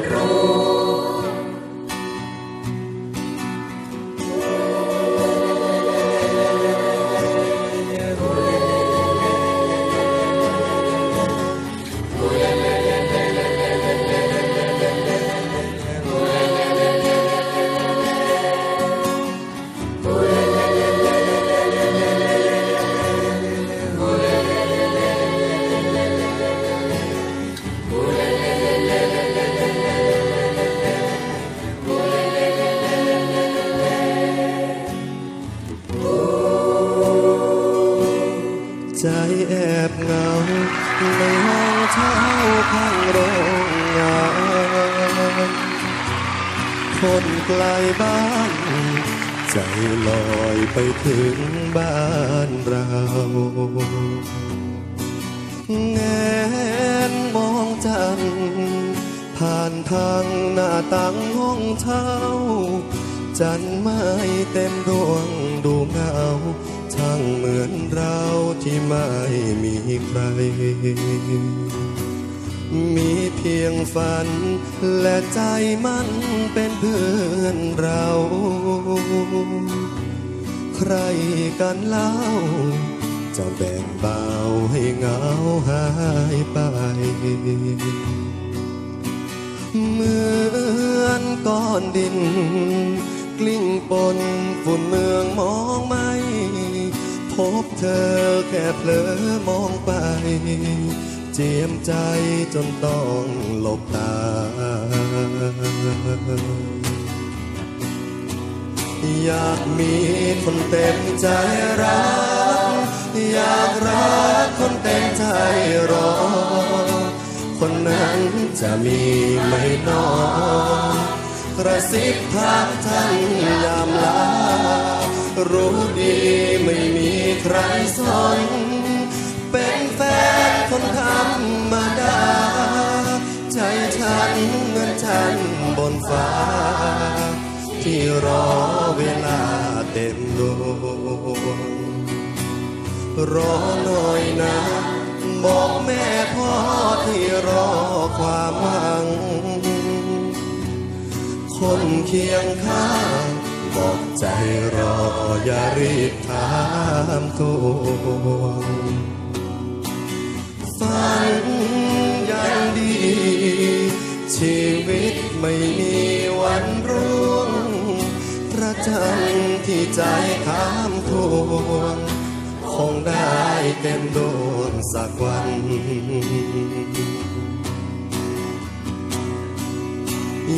roll. เงาในห้องเช่าข้างโรงงานคนไกลบ้าน ใจลอยไปถึงบ้านเราแงนมองจันผ่านทางหน้าต่างห้องเช่าจันไม่เต็มดวงดูเงา ช่างเหมือนเราที่ไม่มีใคร มีเพียงฝันและใจมันเป็นเพื่อนเรา ใครกันเล่า จะแบ่งเบาให้เหงาหายไป เหมือนก้อนดิน กลิ้งปนฝุ่นเมืองมองไม่ บเธอแค่เผลอมองไป เจียมใจจนต้องหลบตา อยากมีคนเต็มใจรัก อยากรักคนเต็มใจรอ คนนั้นจะมีไหมนอกระซิบทางท่านยามลารู้ดีไม่มี ใครสนเป็นแฟนคนธรรมดา ใจฉันเงินฉันบนฟ้า ที่รอเวลาเต็มดวงรอหน่อยนะ บอกแม่พ่อที่รอความหวัง คนเคียงข้าง บอกใจรออย่ารีบถามทวงฝันยังดี ชีวิตไม่มีวันร่วงพระจันทร์ที่ใจถามทวง คงได้เต็มดวงสักวัน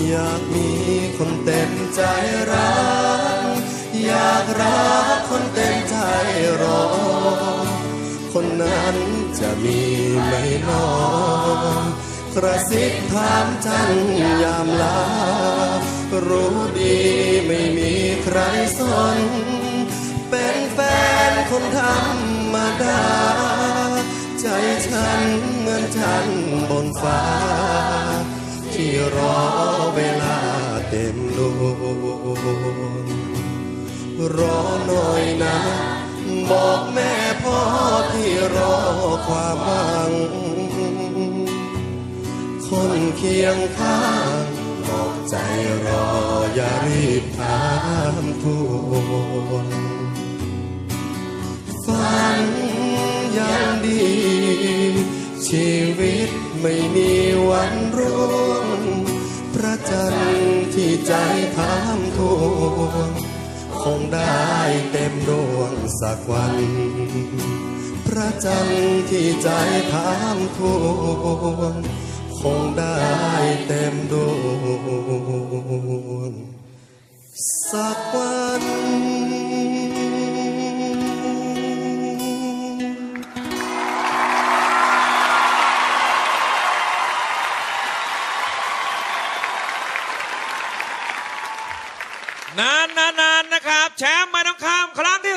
อยากมีคนเต็มใจรัก อยากรักคนเต็มใจรอ คนนั้นจะมีไหมนอกระซิบถามจันยามลา รู้ดีไม่มีใครสน เป็นแฟนคนธรรมดา ใจฉันเหมือนฉันบนฟ้า ที่รอเวลาเต็มดวง รอหน่อยนะ บอกแม่พ่อที่รอความหวัง คนเคียงข้างบอกใจรออย่ารีบถามทวงฝันยังดี ชีวิตไม่มีวันร่วง พระจันทร์ที่ใจถามทวง คงได้เต็มดวงสักวัน พระจันทร์ที่ใจถามทวงคงได้เต็มดวงสักวัน นานนานนนนะครับ แชมป์ไม่ต้องข้ามครั้งที่